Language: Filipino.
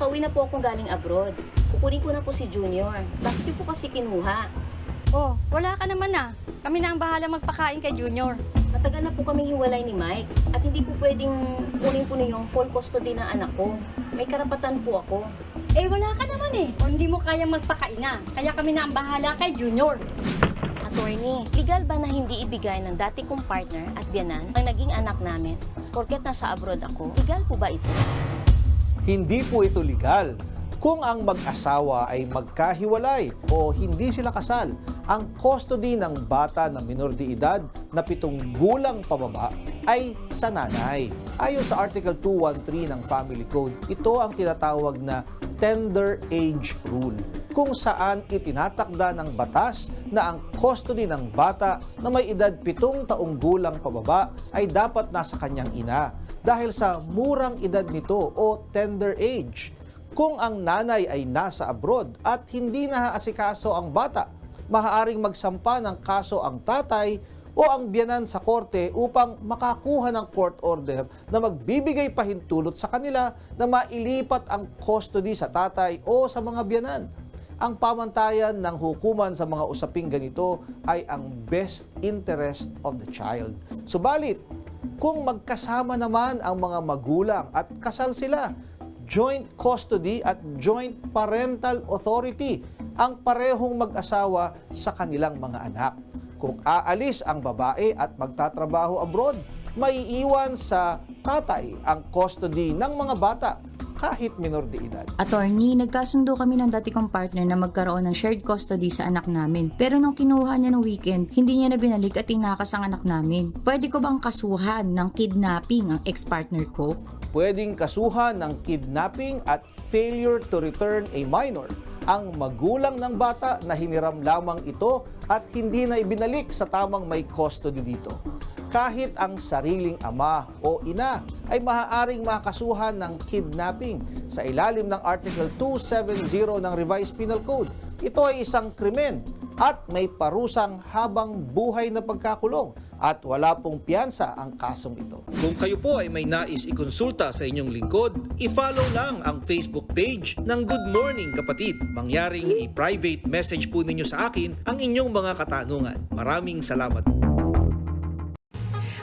Kakauwi na po ako galing abroad. Kukunin ko na po si Junior. Bakit niyo po kasi kinuha? Oh, wala ka naman ah. Kami na ang bahala magpakain kay Junior. Matagal na po kaming hiwalay ni Mike. At hindi po pwedeng kunin po ninyong full custody ng anak ko. May karapatan po ako. Eh, wala ka naman eh. Kung hindi mo kaya magpakain na, kaya kami na ang bahala kay Junior. Attorney, legal ba na hindi ibigay ng dati kong partner at biyanan ang naging anak namin? Porket nasa abroad ako, legal po ba ito? Hindi po ito legal. Kung ang mag-asawa ay magkahiwalay o hindi sila kasal, ang custody ng bata na minor de edad na pitong gulang pababa ay sa nanay. Ayon sa Article 213 ng Family Code, ito ang tinatawag na tender age rule kung saan itinatakda ng batas na ang custody ng bata na may edad pitong taong gulang pababa ay dapat nasa kanyang ina dahil sa murang edad nito o tender age. Kung ang nanay ay nasa abroad at hindi naaasikaso ang bata, maaaring magsampa ng kaso ang tatay o ang biyanan sa korte upang makakuha ng court order na magbibigay pahintulot sa kanila na mailipat ang custody sa tatay o sa mga biyanan. Ang pamantayan ng hukuman sa mga usaping ganito ay ang best interest of the child. Subalit, kung magkasama naman ang mga magulang at kasal sila, joint custody at joint parental authority ang parehong mag-asawa sa kanilang mga anak. Kung aalis ang babae at magtatrabaho abroad, maiiwan sa tatay ang custody ng mga bata kahit minor de edad. Attorney, nagkasundo kami ng dati kong partner na magkaroon ng shared custody sa anak namin. Pero nung kinuha niya ng weekend, hindi niya na binalik at tinakas ang anak namin. Pwede ko bang kasuhan ng kidnapping ang ex-partner ko? pwedeng kasuhan ng kidnapping at failure to return a minor ang magulang ng bata na hiniram lamang ito at hindi na ibinalik sa tamang may custody dito. Kahit ang sariling ama o ina ay maaaring makasuhan ng kidnapping sa ilalim ng Article 270 ng Revised Penal Code. Ito ay isang krimen at may parusang habang buhay na pagkakulong at wala pong piyansa ang kasong ito. Kung kayo po ay may nais ikonsulta sa inyong lingkod, i-follow lang ang Facebook page ng Good Morning Kapatid. Mangyaring i-private message po ninyo sa akin ang inyong mga katanungan. Maraming salamat po.